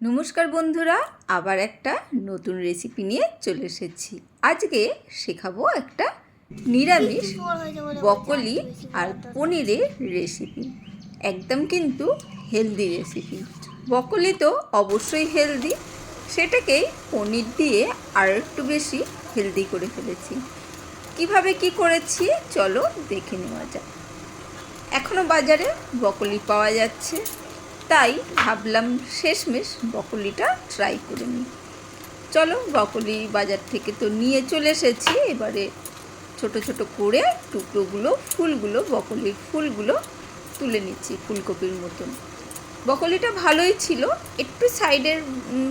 নমস্কার বন্ধুরা, আবার একটা নতুন রেসিপি নিয়ে চলে এসেছি। আজকে শেখাবো একটা নিরামিষ বকলি আর পনিরের রেসিপি একদম কিন্তু হেলদি রেসিপি বকলি তো অবশ্যই হেলদি সেটাকেই পনির দিয়ে আর একটু বেশি হেলদি করে ফেলেছি। কীভাবে কি করেছি? চলো দেখে নেওয়া যাক। এখনও বাজারে বকলি পাওয়া যাচ্ছে। তাই ভাবলাম শেষমেশ বকলিটা ট্রাই করে নিই। চলো বকলি বাজার থেকে তো নিয়ে চলে এসেছি। এবারে ছোট ছোট করে টুকরোগুলো, ফুলগুলো বকলির ফুলগুলো তুলে নিচ্ছি ফুলকপির মতন। বকলিটা ভালোই ছিল। একটু সাইডের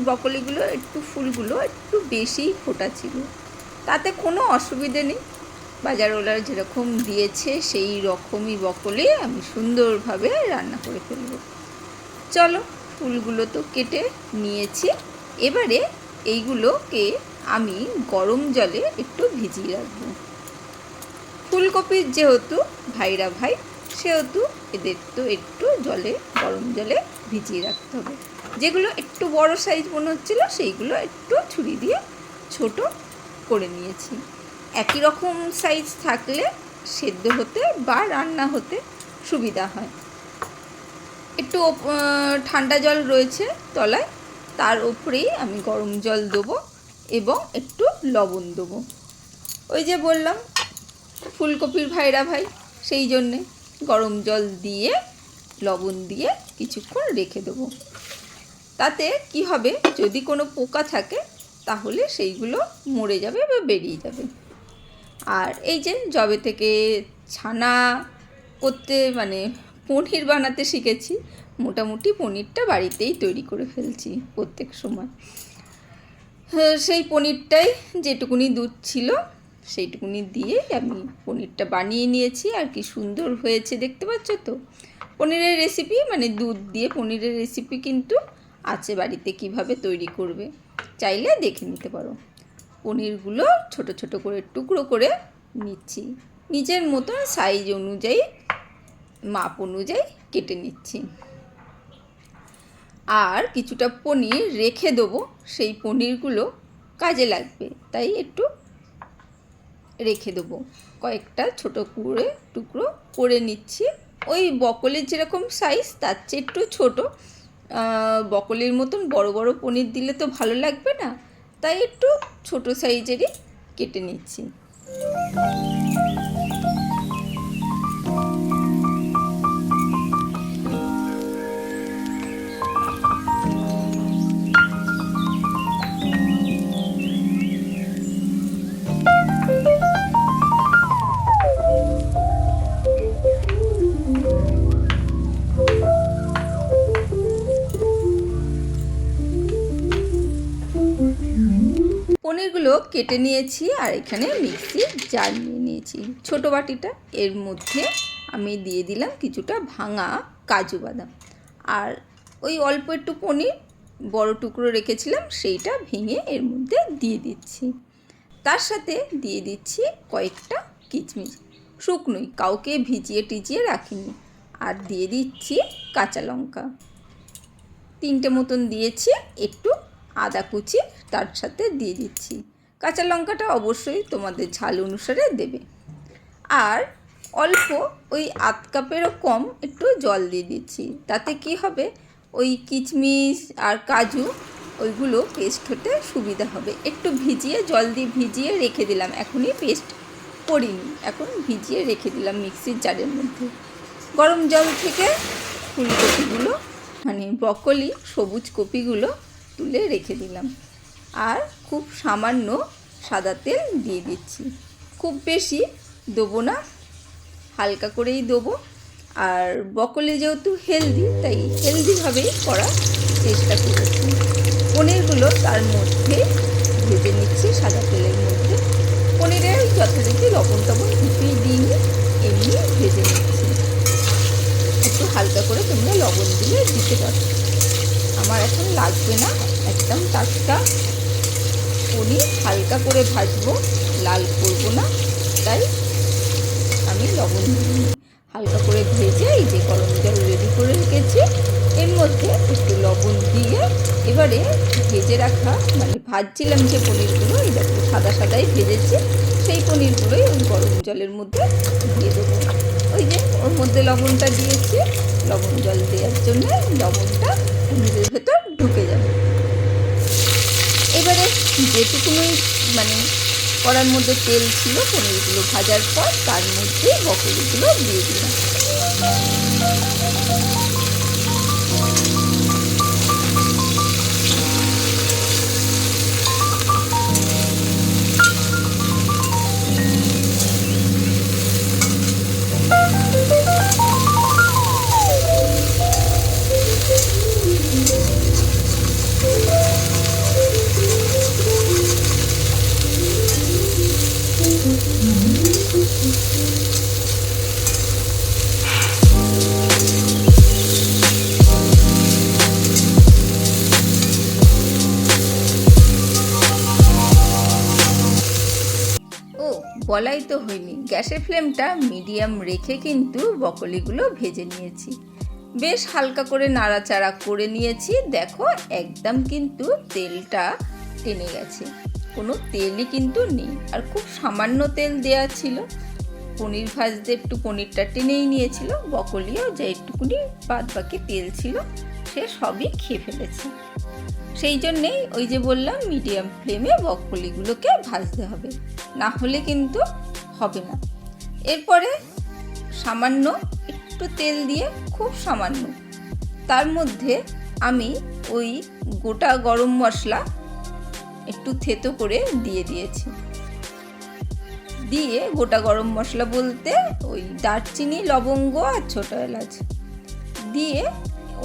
বকলিগুলো একটু ফুলগুলো একটু বেশিই ফোটা ছিল। তাতে কোনো অসুবিধে নেই। বাজারওয়ালার যেরকম দিয়েছে, সেই রকমই বকলে আমি সুন্দরভাবে রান্না করে ফেলব। চলো, ফুলগুলো তো কেটে নিয়েছি। এবারে এইগুলোকে আমি গরম জলে একটু ভিজিয়ে রাখব। ফুলকপির যেহেতু ভাইরা ভাই, সেহেতু এদের তো একটু জলে, গরম জলে ভিজিয়ে রাখতে হবে। যেগুলো একটু বড় সাইজ মনে হচ্ছিল, সেইগুলো একটু ছুরি দিয়ে ছোট করে নিয়েছি। একই রকম সাইজ থাকলে সেদ্ধ হতে বা রান্না হতে সুবিধা হয়। একটু ঠান্ডা জল রয়েছে তলায়, তার উপরেই আমি গরম জল দেবো এবং একটু লবণ দেবো। ওই যে বললাম, ফুলকপির ভাইরা ভাই, সেই জন্যে গরম জল দিয়ে, লবণ দিয়ে কিছুক্ষণ রেখে দেবো। তাতে কি হবে, যদি কোনো পোকা থাকে, তাহলে সেইগুলো মরে যাবে বা বেরিয়ে যাবে। আর এই যে জবে থেকে ছানা করতে মানে পনির বানাতে শিখেছি মোটামুটি পনিরটা বাড়িতেই তৈরি করে ফেলছি প্রত্যেক সময়। হ্যাঁ, সেই পনিরটাই যেটুকুনি দুধ ছিল সেইটুকুনি দিয়ে আমি পনিরটা বানিয়ে নিয়েছি। আর কি সুন্দর হয়েছে দেখতে পাচ্ছ তো? পনিরের রেসিপি মানে দুধ দিয়ে পনিরের রেসিপি কিন্তু আছে বাড়িতে কীভাবে তৈরি করবে। চাইলে দেখে নিতে পারো। পনিরগুলো ছোট ছোট করে, টুকরো করে নিচ্ছি। নিজের মতন সাইজ অনুযায়ী, মাপ অনুযায়ী কেটে নিচ্ছি। আর কিছুটা পনির রেখে দেবো, সেই পনিরগুলো কাজে লাগবে, তাই একটু রেখে দেবো। কয়েকটা ছোট করে, টুকরো করে নিচ্ছি। ওই বকলের যেরকম সাইজ তার চেয়ে একটু ছোটো। বকলের মতন বড় বড় পনির দিলে তো ভালো লাগবে না? তাই একটু ছোটো সাইজেরই কেটে নিচ্ছি। পনিরগুলো কেটে নিয়েছি আর এখানে মিক্সি জার নিয়ে নিয়েছি। ছোটো বাটিটা, এর মধ্যে আমি দিয়ে দিলাম কিছুটা ভাঙা কাজু বাদাম। আর ওই অল্প একটু পনির, বড় টুকরো রেখেছিলাম, সেইটা ভেঙে এর মধ্যে দিয়ে দিচ্ছি। তার সাথে দিয়ে দিচ্ছি কয়েকটা কিচমিচ। শুকনোই, কাউকে ভিজিয়ে টিজিয়ে রাখিনি। আর দিয়ে দিচ্ছি কাঁচা লঙ্কা। তিনটে মতন দিয়েছি, একটু আদা কুচি, তার সাথে দিয়ে দিচ্ছি। কাঁচা লঙ্কাটা অবশ্যই তোমাদের ঝাল অনুসারে দেবে। আর অল্প ওই আধ কাপেরও কম একটু জল দিয়ে দিচ্ছি। তাতে কি হবে? ওই কিচমিচ আর কাজু, ওইগুলো পেস্ট হতে সুবিধা হবে। একটু ভিজিয়ে, জল দিয়ে ভিজিয়ে রেখে দিলাম। এখনই পেস্ট করিনি। এখন ভিজিয়ে রেখে দিলাম মিক্সির জারের মধ্যে। গরম জল থেকে ফুলকপিগুলো মানে ব্রকলি, সবুজ কপিগুলো তুলে রেখে দিলাম। আর খুব সামান্য সাদা তেল দিয়ে দিচ্ছি। খুব বেশি দেবো না, হালকা করেই দেবো। আর বকলি যেহেতু হেলদি তাই হেলদিভাবেই করার চেষ্টা করেছি। পনিরগুলো তার মধ্যে ভেজে নিচ্ছি সাদা তেলের মধ্যে। পনিরের যথারীতি লবণ টবণ কিছুই দিইনি, এমনি ভেজে নিচ্ছি। একটু হালকা করে তোমরা লবণ দিয়ে দিতে পারো। আমার এখন লাগবে না, একদম টাটকা পনির হালকা করে ভাজবো, লাল করব না, তাই আমি লবণ হালকা করে ভেজে এই যে গরম জল রেডি করে রেখেছি, এর মধ্যে একটু লবণ দিয়ে এবারে ভেজে রাখা মানে ভাজছিলাম যে পনিরগুলো, এই দেখো সাদা সাদাই ভেজেছি, সেই পনিরগুলোই ওই গরম জলের মধ্যে দিয়ে দেবো। ওই যে ওর মধ্যে লবণটা দিয়েছি, লবণ জল দেওয়ার জন্য লবণটা পনিরের ভেতর ঢুকে যাবে। যেটুকুনি মানে কড়ার মধ্যে তেল ছিল পনিরগুলো ভাজার পর তার মধ্যে বকরিগুলো দিয়ে দিলাম। বলাই তো হয়নি। গ্যাসের ফ্লেমটা মিডিয়াম রেখে কিন্তু বকলিগুলো ভেজে নিয়েছি। বেশ হালকা করে নাড়াচাড়া করে নিয়েছি। দেখো, একদম কিন্তু তেলটা টেনে গেছে। কোনো তেলই কিন্তু নেই। আর খুব সামান্য তেল দেওয়া ছিল। পনির ভাজতে একটু পনিরটা টেনেই নিয়েছিল। বকলিও যে একটুকুনি বাদ বাকি তেল ছিল। সে সবই খেয়ে ফেলেছে। সেই জন্যেই ওই যে বললাম মিডিয়াম ফ্লেমে বকলিগুলোকে ভাজতে হবে। না হলে কিন্তু হবে না। এরপরে সামান্য একটু তেল দিয়ে, খুব সামান্য। তার মধ্যে আমি ওই গোটা গরম মশলা একটু থেতো করে দিয়ে দিয়েছি। দিয়ে গোটা গরম মশলা বলতে ওই দারচিনি, লবঙ্গ আর ছোটো এলাচ। দিয়ে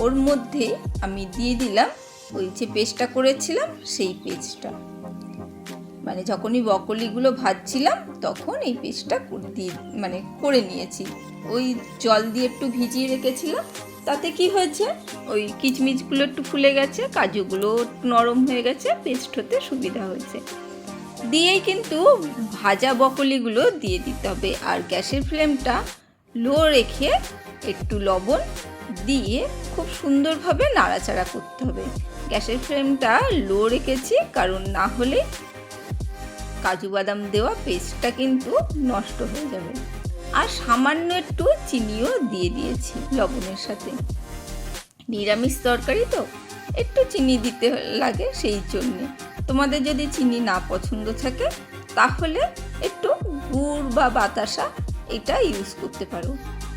ওর মধ্যে আমি দিয়ে দিলাম ওই যে পেস্টটা করেছিলাম, সেই পেস্টটা মানে যখনই বকলিগুলো ভাজছিলাম, তখন এই পেস্টটা দিয়ে মানে করে নিয়েছি। ওই জল দিয়ে একটু ভিজিয়ে রেখেছিলাম, তাতে কি হয়েছে? ওই কিচমিচগুলো একটু ফুলে গেছে, কাজুগুলো নরম হয়ে গেছে পেস্ট হতে সুবিধা হয়েছে। দিয়েই কিন্তু ভাজা বকলিগুলো দিয়ে দিতে হবে। আর গ্যাসের ফ্লেমটা লো রেখে একটু লবণ দিয়ে খুব সুন্দরভাবে নাড়াচাড়া করতে হবে। গ্যাসের ফ্লেমটা লো রেখেছি, কারণ না হলে কাজু বাদাম দেওয়া পেস্টটা কিন্তু নষ্ট হয়ে যাবে। আর সামান্য একটু চিনিও দিয়ে দিয়েছি লবণের সাথে। নিরামিষ তরকারি তো, একটু চিনি দিতে লাগে সেই জন্যে। তোমাদের যদি চিনি না পছন্দ থাকে, তাহলে একটু গুড় বা বাতাসা এটা ইউজ করতে পারো।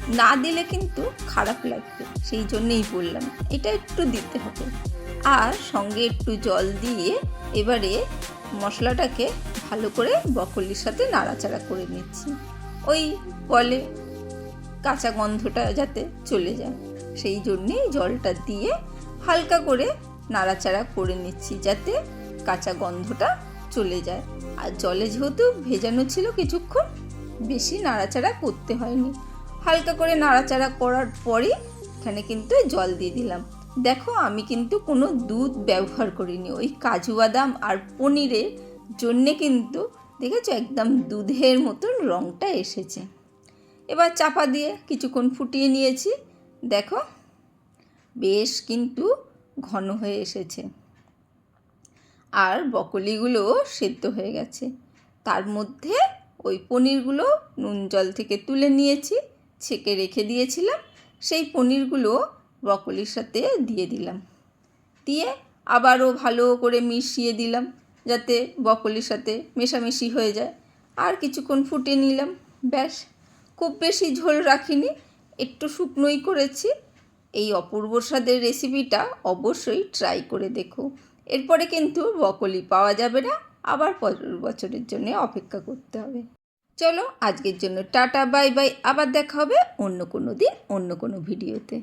না দিলে কিন্তু খারাপ লাগবে, সেই জন্যেই বললাম। এটা একটু দিতে হবে। আর সঙ্গে একটু জল দিয়ে এবারে মশলাটাকে ভালো করে বকলির সাথে নাড়াচাড়া করে নিচ্ছি। ওই বলে কাঁচা গন্ধটা যাতে চলে যায়, সেই জন্যেই জলটা দিয়ে হালকা করে নাড়াচাড়া করে নিচ্ছি যাতে কাঁচা গন্ধটা চলে যায়। আর জলে যেহেতু ভেজানো ছিল কিছুক্ষণ, বেশি নাড়াচাড়া করতে হয়নি। হালকা করে নাড়াচাড়া করার পরই এখানে কিন্তু জল দিয়ে দিলাম। দেখো আমি কিন্তু কোনো দুধ ব্যবহার করিনি। ওই কাজু বাদাম আর পনিরের জন্যে কিন্তু দেখেছ একদম দুধের মতন রঙটা এসেছে। এবার চাপা দিয়ে কিছুক্ষণ ফুটিয়ে নিয়েছি। দেখো বেশ কিন্তু ঘন হয়ে এসেছে। আর বকলিগুলো সেদ্ধ হয়ে গেছে। তার মধ্যে ওই পনিরগুলো নুন জল থেকে তুলে নিয়েছি। ছেঁকে রেখে দিয়েছিলাম, সেই পনিরগুলো ব্রকলির সাথে দিয়ে দিলাম। দিয়ে আবারও ভালো করে মিশিয়ে দিলাম যাতে বকলির সাথে মেশামেশি হয়ে যায়। আর কিছুক্ষণ ফুটে নিলাম, ব্যাস। খুব বেশি ঝোল রাখিনি, একটু শুকনোই করেছি। এই অপূর্ব স্বাদের রেসিপিটা অবশ্যই ট্রাই করে দেখো। এরপরে কিন্তু বকলি পাওয়া যাবে না, আবার পরের বছরের জন্য অপেক্ষা করতে হবে। চলো আজকের জন্য টাটা, বাই বাই। আবার দেখা হবে অন্য কোনো দিন, অন্য কোনো ভিডিওতে।